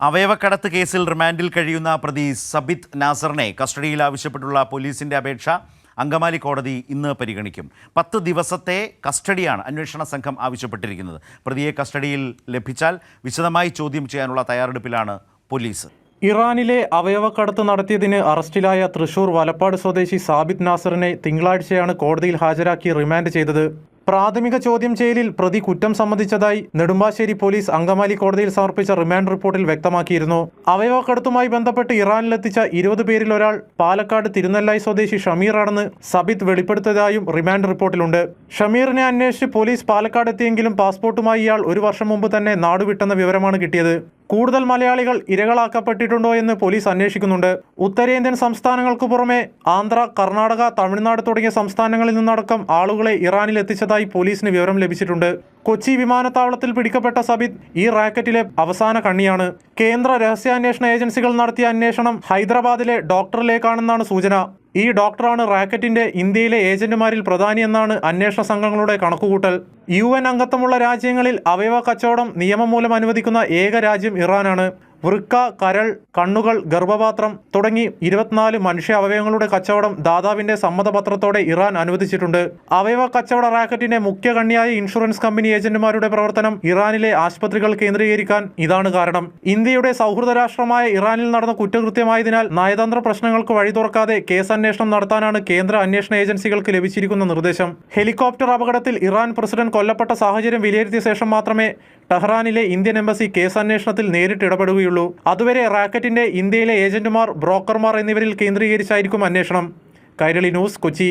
അവയവക്കടത്ത് കേസിൽ റിമാൻഡിൽ കഴിയുന്ന പ്രതി സബിത് നാസറിനെ കസ്റ്റഡിയിൽ ആവശ്യപ്പെട്ടുള്ള പോലീസിന്റെ അപേക്ഷ അങ്കമാലി കോടതി ഇന്ന് പരിഗണിക്കും. പത്ത് ദിവസത്തെ കസ്റ്റഡിയാണ് അന്വേഷണ സംഘം ആവശ്യപ്പെട്ടിരിക്കുന്നത്. പ്രതിയെ കസ്റ്റഡിയിൽ ലഭിച്ചാൽ വിശദമായി ചോദ്യം ചെയ്യാനുള്ള തയ്യാറെടുപ്പിലാണ് പോലീസ്. ഇറാനിലെ അവയവക്കടത്ത് നടത്തിയതിന് അറസ്റ്റിലായ തൃശൂർ വലപ്പാട് സ്വദേശി സാബിത് നാസറിനെ തിങ്കളാഴ്ചയാണ് കോടതിയിൽ ഹാജരാക്കി റിമാൻഡ് ചെയ്തത്. പ്രാഥമിക ചോദ്യം ചെയ്യലിൽ പ്രതി കുറ്റം സമ്മതിച്ചതായി നെടുമ്പാശ്ശേരി പോലീസ് അങ്കമാലി കോടതിയിൽ സമർപ്പിച്ച റിമാൻഡ് റിപ്പോർട്ടിൽ വ്യക്തമാക്കിയിരുന്നു. അവയവക്കടത്തുമായി ബന്ധപ്പെട്ട് ഇറാനിലെത്തിച്ച ഇരുപത് പേരിൽ ഒരാൾ പാലക്കാട് തിരുനെല്ലായി സ്വദേശി ഷമീറാണെന്ന് സബിത്ത് വെളിപ്പെടുത്തിയതായും റിമാൻഡ് റിപ്പോർട്ടിലുണ്ട്. ഷമീറിനെ അന്വേഷിച്ച് പോലീസ് പാലക്കാട് എത്തിയെങ്കിലും പാസ്പോർട്ടുമായി ഇയാൾ ഒരു വർഷം മുമ്പ് തന്നെ നാടുവിട്ടെന്ന വിവരമാണ് കിട്ടിയത്. കൂടുതൽ മലയാളികൾ ഇരകളാക്കപ്പെട്ടിട്ടുണ്ടോ എന്ന് പോലീസ് അന്വേഷിക്കുന്നുണ്ട്. ഉത്തരേന്ത്യൻ സംസ്ഥാനങ്ങൾക്ക് പുറമെ ആന്ധ്ര കർണാടക തമിഴ്നാട് തുടങ്ങിയ സംസ്ഥാനങ്ങളിൽ നിന്നടക്കം ആളുകളെ ഇറാനിൽ എത്തിച്ചതായി പോലീസിന് വിവരം ലഭിച്ചിട്ടുണ്ട്. കൊച്ചി വിമാനത്താവളത്തിൽ പിടിക്കപ്പെട്ട സബിത് ഈ റാക്കറ്റിലെ അവസാന കണ്ണിയാണ്. കേന്ദ്ര രഹസ്യാന്വേഷണ ഏജൻസികൾ നടത്തിയ അന്വേഷണം ഹൈദരാബാദിലെ ഡോക്ടറിലേക്കാണെന്നാണ് സൂചന. ഈ ഡോക്ടറാണ് റാക്കറ്റിന്റെ ഇന്ത്യയിലെ ഏജന്റുമാരിൽ പ്രധാനിയെന്നാണ് അന്വേഷണ സംഘങ്ങളുടെ കണക്കുകൂട്ടൽ. യു എൻ അംഗത്വമുള്ള രാജ്യങ്ങളിൽ അവയവ കച്ചവടം നിയമം മൂലം അനുവദിക്കുന്ന ഏക രാജ്യം ഇറാനാണ്. വൃക്ക കരൾ കണ്ണുകൾ ഗർഭപാത്രം തുടങ്ങി ഇരുപത്തിനാല് മനുഷ്യ അവയവങ്ങളുടെ കച്ചവടം ദാതാവിന്റെ സമ്മതപത്രത്തോടെ ഇറാൻ അനുവദിച്ചിട്ടുണ്ട്. അവയവ കച്ചവട റാക്കറ്റിന്റെ മുഖ്യ കണ്ണിയായ ഇൻഷുറൻസ് കമ്പനി ഏജന്റുമാരുടെ പ്രവർത്തനം ഇറാനിലെ ആശുപത്രികൾ കേന്ദ്രീകരിക്കാൻ ഇതാണ് കാരണം. ഇന്ത്യയുടെ സൗഹൃദ രാഷ്ട്രമായ ഇറാനിൽ നടന്ന കുറ്റകൃത്യമായതിനാൽ നയതന്ത്ര പ്രശ്നങ്ങൾക്ക് വഴി തുറക്കാതെ കേസ് അന്വേഷണം നടത്താനാണ് കേന്ദ്ര അന്വേഷണ ഏജൻസികൾക്ക് ലഭിച്ചിരിക്കുന്ന നിർദ്ദേശം. ഹെലികോപ്റ്റർ അപകടത്തിൽ ഇറാൻ പ്രസിഡന്റ് കൊല്ലപ്പെട്ട സാഹചര്യം വിലയിരുത്തിയ ശേഷം മാത്രമേ ടെഹ്റാനിലെ ഇന്ത്യൻ എംബസി കേസ് അന്വേഷണത്തിൽ നേരിട്ട് ഇടപെടുകയുള്ളൂ. അതുവരെ റാക്കറ്റിന്റെ ഇന്ത്യയിലെ ഏജന്റുമാർ ബ്രോക്കർമാർ എന്നിവരിൽ കേന്ദ്രീകരിച്ചായിരിക്കും അന്വേഷണം. കൈരളി ന്യൂസ് കൊച്ചി.